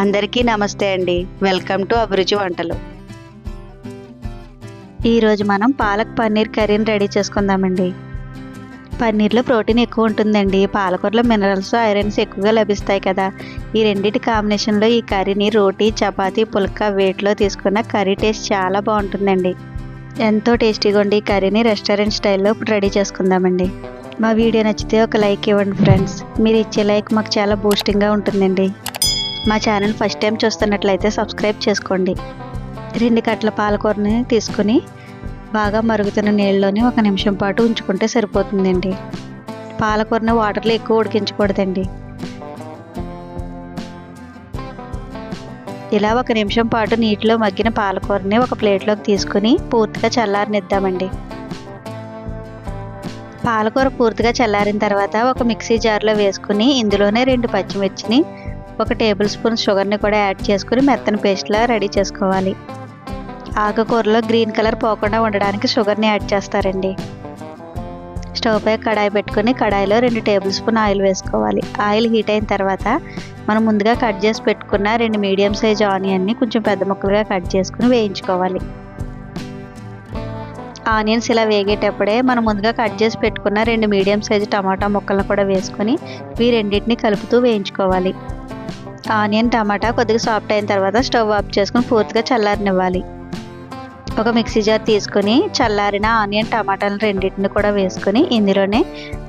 అందరికీ నమస్తే అండి. వెల్కమ్ టు అభిరుచి వంటలు. ఈరోజు మనం పాలక్ పన్నీర్ కర్రీని రెడీ చేసుకుందామండి. పన్నీర్లో ప్రోటీన్ ఎక్కువ ఉంటుందండి. పాలకూరలో మినరల్స్ ఐరన్స్ ఎక్కువగా లభిస్తాయి కదా. ఈ రెండింటి కాంబినేషన్లో ఈ కర్రీని రోటీ చపాతీ పుల్కా వేటిలో తీసుకున్న కర్రీ టేస్ట్ చాలా బాగుంటుందండి. ఎంతో టేస్టీగా ఉండి ఈ కర్రీని రెస్టారెంట్ స్టైల్లో రెడీ చేసుకుందామండి. మా వీడియో నచ్చితే ఒక లైక్ ఇవ్వండి ఫ్రెండ్స్. మీరు ఇచ్చే లైక్ మాకు చాలా బూస్టింగ్గా ఉంటుందండి. మా ఛానల్ ఫస్ట్ టైం చూస్తున్నట్లయితే సబ్స్క్రైబ్ చేసుకోండి. రెండు కట్ల పాలకూరని తీసుకుని బాగా మరుగుతున్న నీళ్ళలోని ఒక నిమిషం పాటు ఉంచుకుంటే సరిపోతుందండి. పాలకూరని వాటర్లో ఎక్కువ ఉడికించకూడదండి. ఇలా ఒక నిమిషం పాటు నీటిలో మగ్గిన పాలకూరని ఒక ప్లేట్లోకి తీసుకుని పూర్తిగా చల్లారనిద్దామండి. పాలకూర పూర్తిగా చల్లారిన తర్వాత ఒక మిక్సీ జార్లో వేసుకుని ఇందులోనే రెండు పచ్చిమిర్చిని ఒక టేబుల్ స్పూన్ షుగర్ని కూడా యాడ్ చేసుకుని మెత్తని పేస్ట్లా రెడీ చేసుకోవాలి. ఆకుకూరలో గ్రీన్ కలర్ పోకుండా ఉండడానికి షుగర్ని యాడ్ చేస్తారండి. స్టవ్ పై కడాయి పెట్టుకుని కడాయిలో రెండు టేబుల్ స్పూన్ ఆయిల్ వేసుకోవాలి. ఆయిల్ హీట్ అయిన తర్వాత మనం ముందుగా కట్ చేసి పెట్టుకున్న రెండు మీడియం సైజ్ ఆనియన్ని కొంచెం పెద్ద ముక్కలుగా కట్ చేసుకుని వేయించుకోవాలి. ఆనియన్స్ ఇలా వేగేటప్పుడే మనం ముందుగా కట్ చేసి పెట్టుకున్న రెండు మీడియం సైజు టమాటా ముక్కలను కూడా వేసుకొని ఈ రెండింటిని కలుపుతూ వేయించుకోవాలి. ఆనియన్ టమాటా కొద్దిగా సాఫ్ట్ అయిన తర్వాత స్టవ్ ఆఫ్ చేసుకుని పూర్తిగా చల్లారనివ్వాలి. ఒక మిక్సీ జార్ తీసుకొని చల్లారిన ఆనియన్ టమాటాలను రెండింటిని కూడా వేసుకుని ఇందులోనే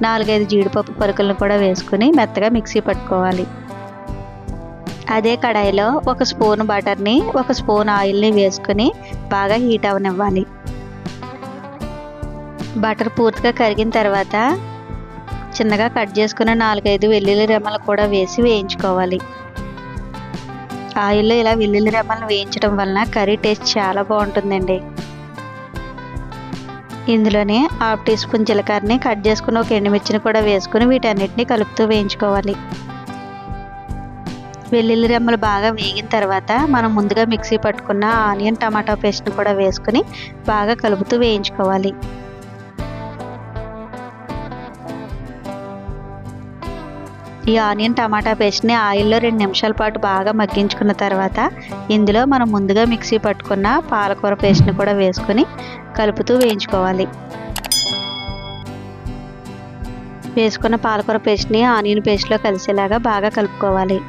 నాలుగైదు జీడిపప్పు పలుకులను కూడా వేసుకుని మెత్తగా మిక్సీ పట్టుకోవాలి. అదే కడాయిలో ఒక స్పూన్ బటర్ని ఒక స్పూన్ ఆయిల్ని వేసుకొని బాగా హీట్ అవనివ్వాలి. బటర్ పూర్తిగా కరిగిన తర్వాత చిన్నగా కట్ చేసుకున్న నాలుగైదు వెల్లుల్లి రెమ్మలు కూడా వేసి వేయించుకోవాలి. ఆయిల్లో ఇలా వెల్లుల్లి రెమ్మలను వేయించడం వలన కర్రీ టేస్ట్ చాలా బాగుంటుందండి. ఇందులోనే హాఫ్ టీ స్పూన్ జీలకర్రని కట్ చేసుకుని ఒక ఎండుమిర్చిని కూడా వేసుకుని వీటన్నిటిని కలుపుతూ వేయించుకోవాలి. వెల్లుల్లి రెమ్మలు బాగా వేగిన తర్వాత మనం ముందుగా మిక్సీ పట్టుకున్న ఆనియన్ టమాటా పేస్ట్ని కూడా వేసుకుని బాగా కలుపుతూ వేయించుకోవాలి. ఈ ఆనియన్ టమాటా పేస్ట్ని ఆయిల్లో రెండు నిమిషాల పాటు బాగా మగ్గించుకున్న తర్వాత ఇందులో మనం ముందుగా మిక్సీ పట్టుకున్న పాలకూర పేస్ట్ని కూడా వేసుకొని కలుపుతూ వేయించుకోవాలి. వేసుకున్న పాలకూర పేస్ట్ని ఆనియన్ పేస్ట్లో కలిసేలాగా బాగా కలుపుకోవాలి.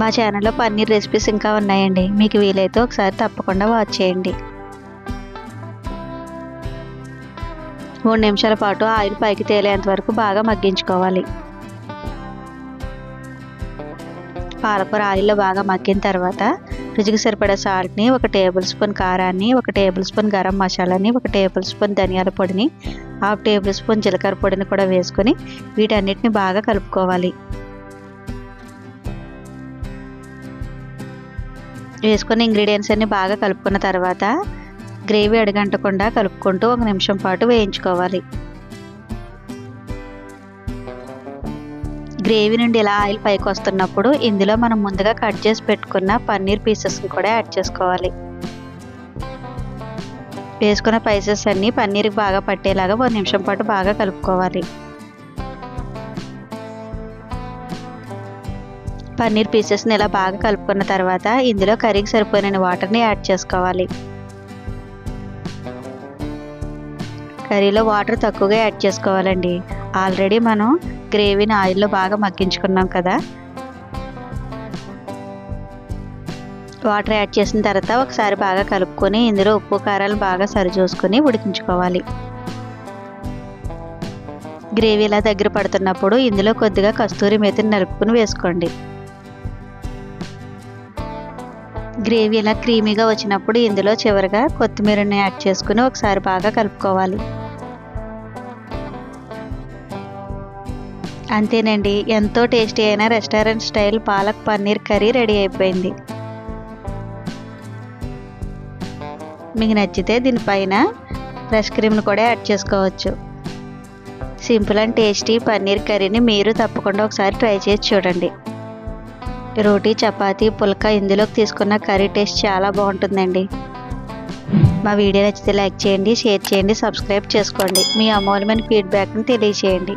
మా ఛానల్లో పన్నీర్ రెసిపీస్ ఇంకా ఉన్నాయండి. మీకు వీలైతే ఒకసారి తప్పకుండా వాచ్ చేయండి. మూడు నిమిషాల పాటు ఆయిల్ పైకి తేలేంత వరకు బాగా మగ్గించుకోవాలి. పాలకూర ఆయిల్లో బాగా మగ్గిన తర్వాత రుచికి సరిపడే సాల్ట్ని ఒక టేబుల్ స్పూన్ కారాన్ని ఒక టేబుల్ స్పూన్ గరం మసాలాని ఒక టేబుల్ స్పూన్ ధనియాల పొడిని హాఫ్ టేబుల్ స్పూన్ జీలకర్ర పొడిని కూడా వేసుకొని వీటన్నిటిని బాగా కలుపుకోవాలి. వేసుకున్న ఇంగ్రీడియంట్స్ అన్ని బాగా కలుపుకున్న తర్వాత గ్రేవీ అడగంటకుండా కలుపుకుంటూ ఒక నిమిషం పాటు వేయించుకోవాలి. గ్రేవీ నుండి ఇలా ఆయిల్ పైకి వస్తున్నప్పుడు ఇందులో మనం ముందుగా కట్ చేసి పెట్టుకున్న పన్నీర్ పీసెస్ని కూడా యాడ్ చేసుకోవాలి. వేసుకున్న పైసెస్ అన్నీ పన్నీర్కి బాగా పట్టేలాగా ఒక నిమిషం పాటు బాగా కలుపుకోవాలి. పన్నీర్ పీసెస్ని ఇలా బాగా కలుపుకున్న తర్వాత ఇందులో కర్రీకి సరిపోయిన వాటర్ని యాడ్ చేసుకోవాలి. కర్రీలో వాటర్ తక్కువగా యాడ్ చేసుకోవాలండి. ఆల్రెడీ మనం గ్రేవీని ఆయిల్లో బాగా మగ్గించుకున్నాం కదా. వాటర్ యాడ్ చేసిన తర్వాత ఒకసారి బాగా కలుపుకొని ఇందులో ఉప్పు కారాలు బాగా సరి చూసుకొని ఉడికించుకోవాలి. గ్రేవీ ఇలా దగ్గర పడుతున్నప్పుడు ఇందులో కొద్దిగా కస్తూరి మెతిని నలుపుకుని వేసుకోండి. గ్రేవీ ఇలా క్రీమీగా వచ్చినప్పుడు ఇందులో చివరిగా కొత్తిమీరని యాడ్ చేసుకుని ఒకసారి బాగా కలుపుకోవాలి. అంతేనండి. ఎంతో టేస్టీ అయిన restaurant style palak paneer curry ready అయిపోయింది. మీకు నచ్చితే దీనిపైన ఫ్రెష్ క్రీమ్ని కూడా యాడ్ చేసుకోవచ్చు. సింపుల్ అండ్ టేస్టీ పన్నీర్ కర్రీని మీరు తప్పకుండా ఒకసారి ట్రై చేసి చూడండి. రోటీ చపాతీ పుల్కా ఇందులోకి తీసుకున్న కర్రీ టేస్ట్ చాలా బాగుంటుందండి. మా వీడియో నచ్చితే లైక్ చేయండి షేర్ చేయండి సబ్స్క్రైబ్ చేసుకోండి. మీ అమూల్యమైన ఫీడ్బ్యాక్ని తెలియచేయండి